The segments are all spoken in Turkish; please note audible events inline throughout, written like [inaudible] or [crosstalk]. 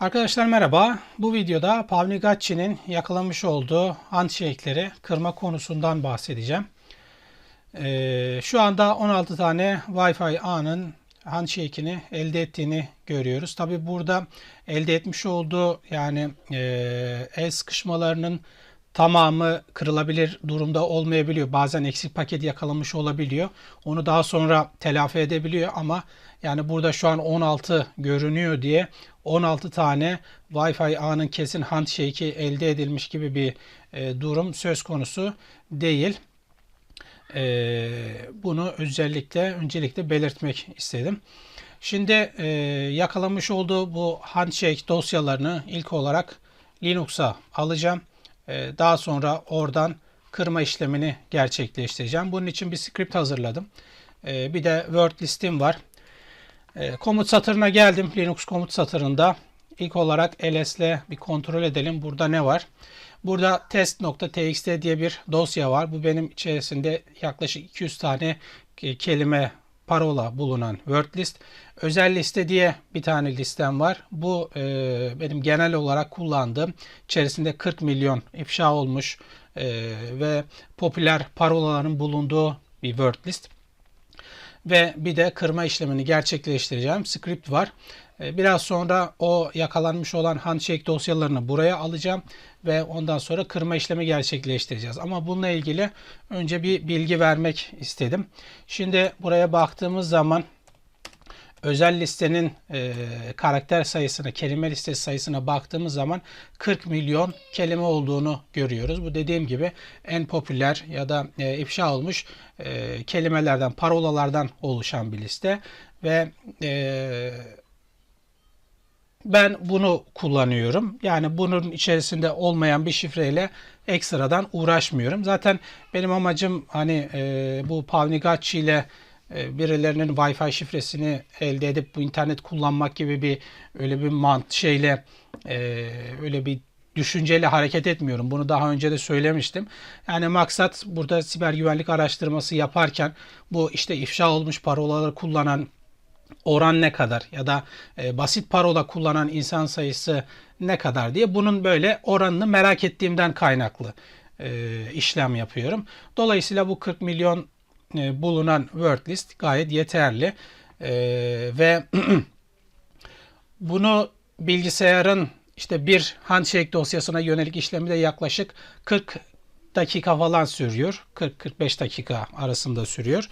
Arkadaşlar merhaba. Bu videoda Pavni Gacci'nin yakalamış olduğu handshake'leri kırma konusundan bahsedeceğim. Ee, şu anda 16 tane Wi-Fi ağının handshake'ini elde ettiğini görüyoruz. Tabi burada elde etmiş olduğu yani e, el sıkışmalarının tamamı kırılabilir durumda olmayabiliyor. Bazen eksik paket yakalamış olabiliyor. Onu daha sonra telafi edebiliyor ama yani burada şu an 16 görünüyor diye 16 tane Wi-Fi ağının kesin handshake'i elde edilmiş gibi bir e, durum söz konusu değil. E, bunu özellikle öncelikle belirtmek istedim. Şimdi e, yakalamış olduğu bu handshake dosyalarını ilk olarak Linux'a alacağım. E, daha sonra oradan kırma işlemini gerçekleştireceğim. Bunun için bir script hazırladım. E, bir de Word listim var. E, komut satırına geldim. Linux komut satırında ilk olarak ls'le bir kontrol edelim. Burada ne var? Burada test.txt diye bir dosya var. Bu benim içerisinde yaklaşık 200 tane kelime parola bulunan word list. Özel liste diye bir tane listem var. Bu e, benim genel olarak kullandığım içerisinde 40 milyon ifşa olmuş e, ve popüler parolaların bulunduğu bir word list ve bir de kırma işlemini gerçekleştireceğim script var. Ee, biraz sonra o yakalanmış olan handshake dosyalarını buraya alacağım ve ondan sonra kırma işlemi gerçekleştireceğiz. Ama bununla ilgili önce bir bilgi vermek istedim. Şimdi buraya baktığımız zaman özel listenin e, karakter sayısına, kelime listesi sayısına baktığımız zaman 40 milyon kelime olduğunu görüyoruz. Bu dediğim gibi en popüler ya da e, ifşa olmuş e, kelimelerden, parolalardan oluşan bir liste ve e, ben bunu kullanıyorum. Yani bunun içerisinde olmayan bir şifreyle ekstradan uğraşmıyorum. Zaten benim amacım hani e, bu Pavnigacci ile birilerinin Wi-Fi şifresini elde edip bu internet kullanmak gibi bir öyle bir mant şeyle e, öyle bir düşünceyle hareket etmiyorum. Bunu daha önce de söylemiştim. Yani maksat burada siber güvenlik araştırması yaparken bu işte ifşa olmuş parolaları kullanan oran ne kadar ya da e, basit parola kullanan insan sayısı ne kadar diye bunun böyle oranını merak ettiğimden kaynaklı e, işlem yapıyorum. Dolayısıyla bu 40 milyon e, bulunan word list gayet yeterli e, ve [clears throat] bunu bilgisayarın işte bir handshake dosyasına yönelik işlemi de yaklaşık 40 dakika falan sürüyor. 40-45 dakika arasında sürüyor.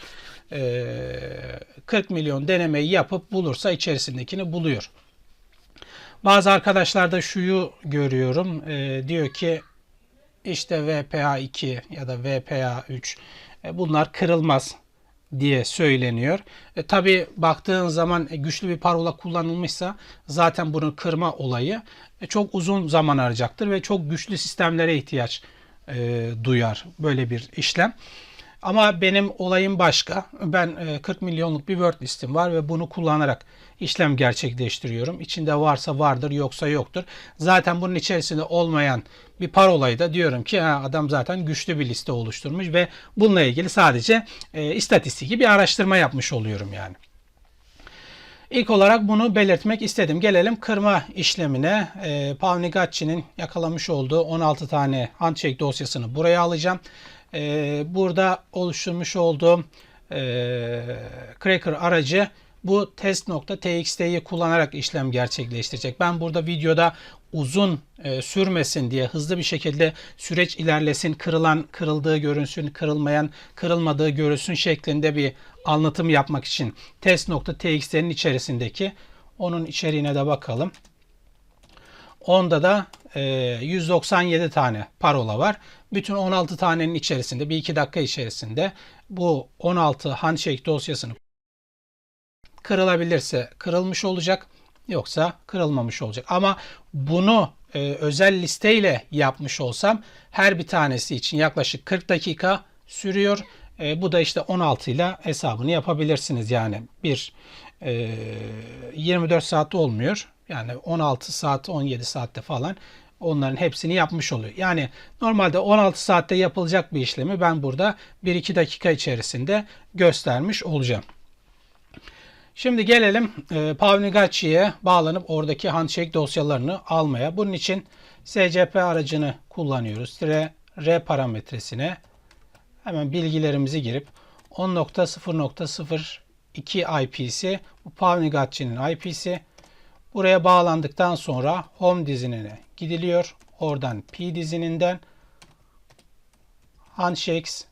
40 milyon denemeyi yapıp bulursa içerisindekini buluyor. Bazı arkadaşlarda şuyu görüyorum. diyor ki işte VPA2 ya da VPA3 e, bunlar kırılmaz diye söyleniyor. E, Tabi baktığın zaman e, güçlü bir parola kullanılmışsa zaten bunu kırma olayı e, çok uzun zaman arayacaktır ve çok güçlü sistemlere ihtiyaç e, duyar böyle bir işlem. Ama benim olayım başka. Ben 40 e, milyonluk bir Word listim var ve bunu kullanarak işlem gerçekleştiriyorum. İçinde varsa vardır yoksa yoktur. Zaten bunun içerisinde olmayan bir parolayı da diyorum ki adam zaten güçlü bir liste oluşturmuş ve bununla ilgili sadece e, istatistiki bir araştırma yapmış oluyorum yani. İlk olarak bunu belirtmek istedim. Gelelim kırma işlemine. E, Pavnigacci'nin yakalamış olduğu 16 tane handshake dosyasını buraya alacağım e, burada oluşturmuş olduğum e, Cracker aracı bu test.txt'yi kullanarak işlem gerçekleştirecek. Ben burada videoda uzun e, sürmesin diye hızlı bir şekilde süreç ilerlesin, kırılan kırıldığı görünsün, kırılmayan kırılmadığı görünsün şeklinde bir anlatım yapmak için test.txt'nin içerisindeki onun içeriğine de bakalım. Onda da 197 tane parola var. Bütün 16 tanenin içerisinde bir iki dakika içerisinde bu 16 handshake dosyasını kırılabilirse kırılmış olacak yoksa kırılmamış olacak. Ama bunu e, özel listeyle yapmış olsam her bir tanesi için yaklaşık 40 dakika sürüyor. E, bu da işte 16 ile hesabını yapabilirsiniz. Yani bir e, 24 saatte olmuyor. Yani 16 saat 17 saatte falan onların hepsini yapmış oluyor. Yani normalde 16 saatte yapılacak bir işlemi ben burada 1-2 dakika içerisinde göstermiş olacağım. Şimdi gelelim e, Pavnigachi'ye bağlanıp oradaki handshake dosyalarını almaya. Bunun için SCP aracını kullanıyoruz. R, R parametresine hemen bilgilerimizi girip 10.0.02 IP'si bu Pavnigachi'nin IP'si. Buraya bağlandıktan sonra home dizinine gidiliyor. Oradan P dizininden handshakes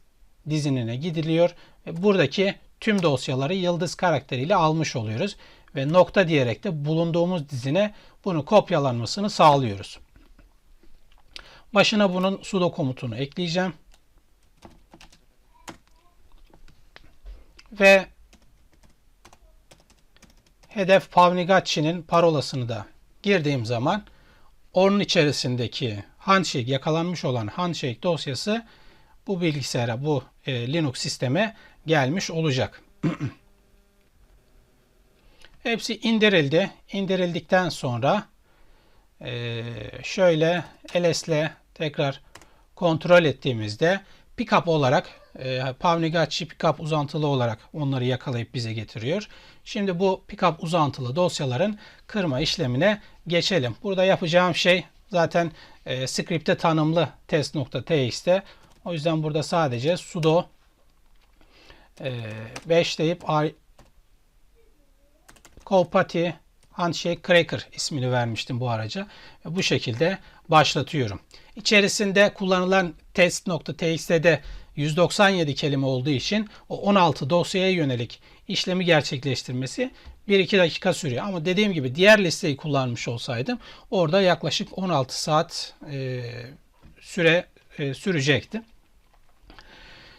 dizinine gidiliyor. Ve buradaki tüm dosyaları yıldız karakteriyle almış oluyoruz. Ve nokta diyerek de bulunduğumuz dizine bunu kopyalanmasını sağlıyoruz. Başına bunun sudo komutunu ekleyeceğim. Ve hedef Pavnigachi'nin parolasını da girdiğim zaman onun içerisindeki handshake yakalanmış olan handshake dosyası bu bilgisayara, bu e, Linux sisteme gelmiş olacak. [clears throat] Hepsi indirildi. İndirildikten sonra e, şöyle LS'le tekrar kontrol ettiğimizde pickup olarak e, Pavnigachi pickup uzantılı olarak onları yakalayıp bize getiriyor. Şimdi bu pickup uzantılı dosyaların kırma işlemine geçelim. Burada yapacağım şey zaten e, script'te tanımlı test.txt'te. O yüzden burada sadece sudo e, 5 deyip Copati Handshake Cracker ismini vermiştim bu araca. Bu şekilde başlatıyorum. İçerisinde kullanılan test.txt'de 197 kelime olduğu için o 16 dosyaya yönelik işlemi gerçekleştirmesi 1-2 dakika sürüyor. Ama dediğim gibi diğer listeyi kullanmış olsaydım orada yaklaşık 16 saat e, süre e, sürecekti.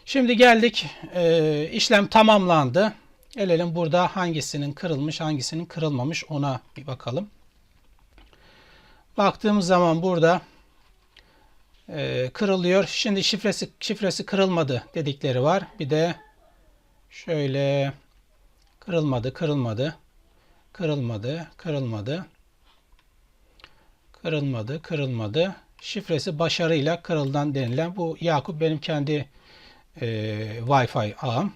Şimdi geldik e, işlem tamamlandı. Gelelim burada hangisinin kırılmış hangisinin kırılmamış ona bir bakalım. Baktığımız zaman burada e, kırılıyor. Şimdi şifresi şifresi kırılmadı dedikleri var. Bir de şöyle kırılmadı, kırılmadı, kırılmadı, kırılmadı, kırılmadı, kırılmadı. Şifresi başarıyla kırıldan denilen bu Yakup benim kendi e, Wi-Fi ağım.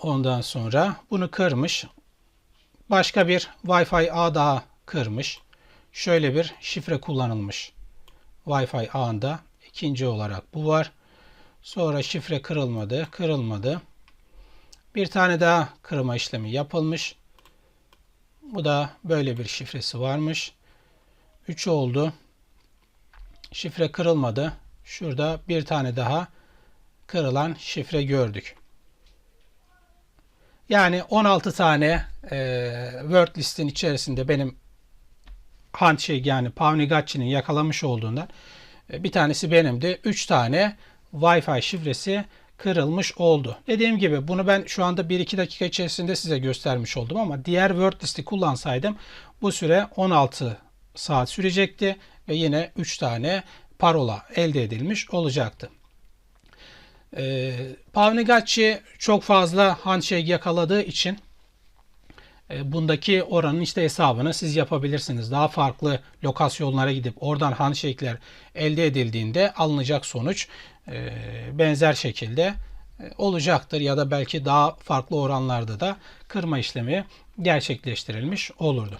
Ondan sonra bunu kırmış. Başka bir Wi-Fi ağ daha kırmış. Şöyle bir şifre kullanılmış. Wi-Fi ağında ikinci olarak bu var. Sonra şifre kırılmadı, kırılmadı. Bir tane daha kırma işlemi yapılmış. Bu da böyle bir şifresi varmış. 3 oldu. Şifre kırılmadı. Şurada bir tane daha kırılan şifre gördük. Yani 16 tane e, word listin içerisinde benim handshake yani Pavnigachi'nin yakalamış olduğundan e, bir tanesi benimdi. 3 tane Wi-Fi şifresi kırılmış oldu. Dediğim gibi bunu ben şu anda 1-2 dakika içerisinde size göstermiş oldum ama diğer word listi kullansaydım bu süre 16 saat sürecekti ve yine 3 tane parola elde edilmiş olacaktı. E, Pavnigachi çok fazla handshake yakaladığı için bundaki oranın işte hesabını siz yapabilirsiniz. Daha farklı lokasyonlara gidip oradan handshake'ler elde edildiğinde alınacak sonuç e, benzer şekilde e, olacaktır ya da belki daha farklı oranlarda da kırma işlemi gerçekleştirilmiş olurdu.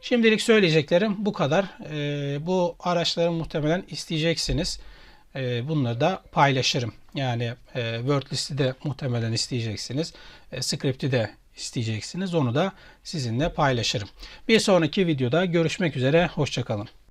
Şimdilik söyleyeceklerim bu kadar. E, bu araçları muhtemelen isteyeceksiniz. E, bunları da paylaşırım. Yani e, Word listi de muhtemelen isteyeceksiniz. E, script'i de isteyeceksiniz. Onu da sizinle paylaşırım. Bir sonraki videoda görüşmek üzere. Hoşçakalın.